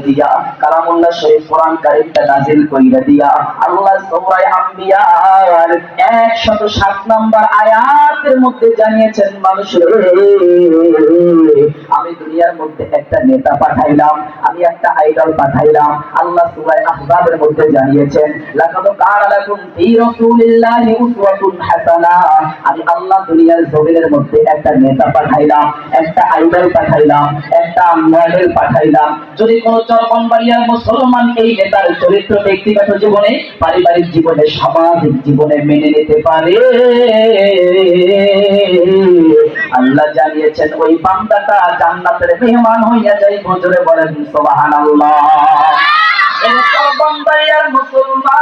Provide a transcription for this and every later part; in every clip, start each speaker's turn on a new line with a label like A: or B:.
A: দিয়া দিয়া আল্লাহ সূরা আম্বিয়ার 107 নম্বর আয়াতের মধ্যে জানিয়েছেন মানুষের আমি দুনিয়ার মধ্যে একটা নেতা পাঠাইলাম, আমি একটা আইডল পাঠাইলাম। আল্লাহ সূরা আহজাবের মধ্যে জানিয়েছেন আমি আল্লাহ দুনিয়ার জমিনের মধ্যে একটা নেতা পাঠাইলাম, একটা আইডল পাঠাইলাম, একটা মডেল পাঠাইলাম। যদি কোন চরমনবাড়িয়ার মুসলমান এই নেতার চরিত্র ব্যক্তিগত জীবনে, পারিবারিক জীবনে, সামাজিক জীবনে মেনে নিতে পারে। আল্লাহ জানিয়েছেন, ওই বান্দাটা জান্নাতের মেহমান হইয়া যাই বজরে বলেন, সুবহানাল্লাহ। মুসলমান।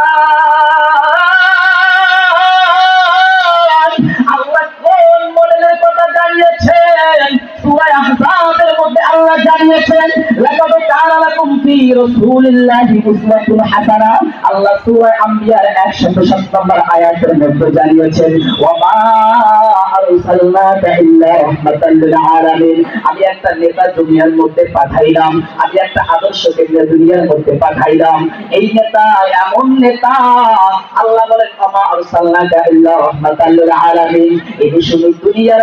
A: আল্লাহ মডেলের কথা জানিয়েছেন? আল্লাহ জানিয়েছেন, লাকাদ কানা লাকুম ফি রাসূলিল্লাহি উসওয়াতুন হাসানা। আল্লাহ সূরা আম্বিয়ার 107 নম্বর আয়াতের মধ্যে জানিয়েছেন মা আরসালনাকা ইল্লা রাহমাতাল লিল আলামিন। নেতা দুনিয়ার নেতা নেতা, আল্লাহ বলেন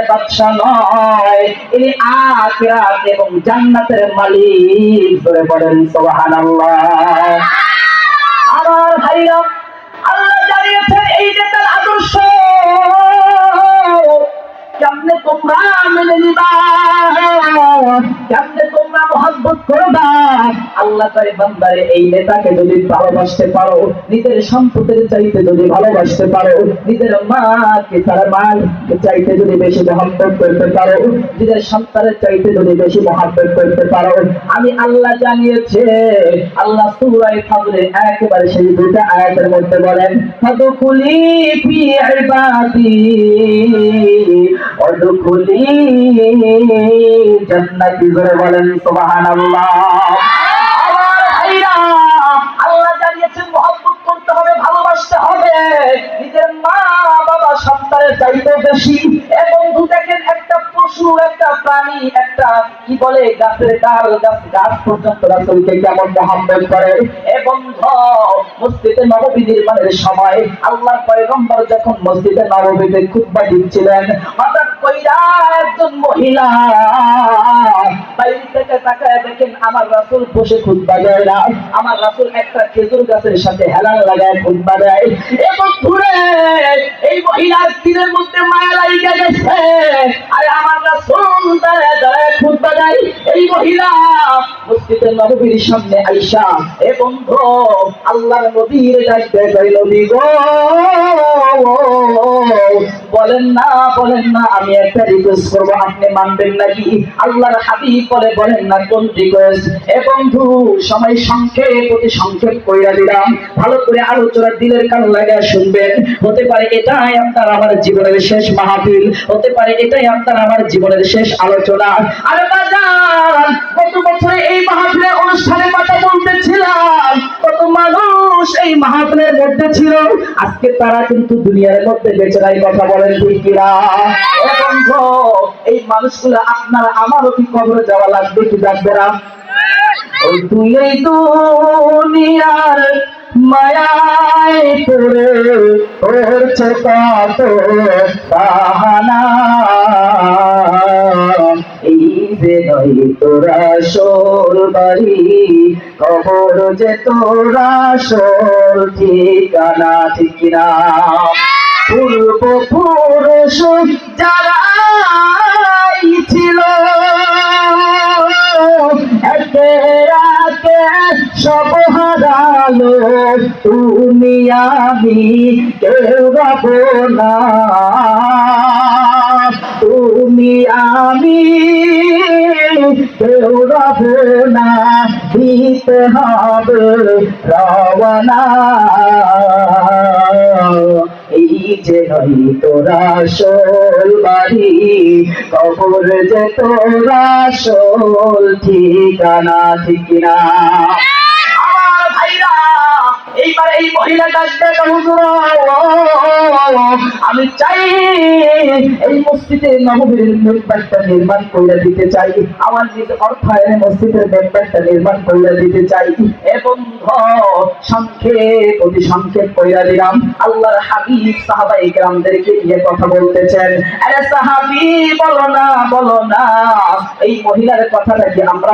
A: বাদশা নয়, ইনি আখিরাত এবং জান্নাতের মালিক। ধরে পড়েন সুবহানাল্লাহ। আমার ভাইরা, আল্লাহ জানিয়েছেন, এই নেতার নিবা কেমনে তোমরা মোহাম্মত করবা? আল্লাহ করে বান্দারে এই নেতাকে যদি ভালোবাসতে পারো, নিজের সম্পদের চাইতে যদি ভালোবাসতে পারো, নিজের মাকে তার মাকে চাইতে যদি বেশি মহব্বত করতে পারো, নিজের সন্তানের চাইতে যদি বেশি মহব্বত করতে পারো, আমি আল্লাহ জানিয়েছে, আল্লাহ সূরায়ে ফাজলে একেবারে সেই দুটো আয়াতের মধ্যে বলেন, ফাদখুলি ফি ইবাদি, অদখুলি জান্নাতি জোরে বলেন, সুবহানাল্লাহ। এবং একটা পশু, একটা প্রাণী, একটা, কি বলে, গাছের ডাল, গাছ গাছ পর্যন্ত রাসুলকে কেমন মহব্বত করে। এবং মসজিদে নববী নির্মাণের সময় আল্লাহ পয়গম্বর যখন মসজিদে নববীতে খুব দিচ্ছিলেন আমার না, আমার একটা খেজুর গাছের সাথে লাগায় ঘুরে এই দিনের মধ্যে মায়া লাগিয়ে গেছে। আরে আমার দাঁড়ায় দাঁড়ায় এই মহিলা নববীর সামনে আইসা, এ বন্ধু, আল্লাহর নবীর নবী গো বলেন না বলেন না, আমি একটা রিকোয়েস্ট করব, আপনি মানবেন নাকি? আল্লাহর হাবিব বলে, বলেন না, কোন রিকোয়েস্ট এ বন্ধু সময় সংক্ষেপ, অতি সংক্ষেপ কইরা দিলাম। ভালো করে আলোচনা দিলের কান শুনবেন। হতে পারে এটাই আপনার আমার জীবনের শেষ মাহফিল, হতে পারে এটাই আপনার আমার জীবনের শেষ আলোচনা। আরে গত বছরে এই মাহফিলের অনুষ্ঠানে মানুষ এই মাহফিলের মধ্যে ছিল। আজকে তারা কিন্তু দুনিয়ার মধ্যে বেঁচে নাই, কথা বলেন ঠিক কিনা? এই মানুষগুলো আপনার, আমারও কি কবরে যাওয়া লাগবে কি লাগবে না ওই তুই এই দুনিয়ার মায়ায় করছে কত বাহানা? এই যে নয় তোরা সোল বাড়ি কবর যে তোরা সোর ঠিকানা ঠিক না পূর্ব পুরুষ যারা ছিল সব হারালো। তুমি, আমি কেউ না। তুমি, আমি কেউ রবে না, দিতে হবে রওনা। এই যে নই তোরা সোল বাড়ি, কবর যে তোরা সোল ঠিকানা ঠিক এইবার এই মহিলা ডাকবে আমি চাই এই মসজিদে নির্মাণ করে দিতে চাই। আমার মসজিদের নির্মাণ করে দিতে চাই। এবং সংক্ষেপ অতি সংক্ষেপ কইরা দিলাম। আল্লাহর হাবিব সাহাবা ইকরামদেরকে নিয়ে কথা বলতেছেন। আরে সাহাবি, বলো না বলো না। এই মহিলার কথাটা আমরা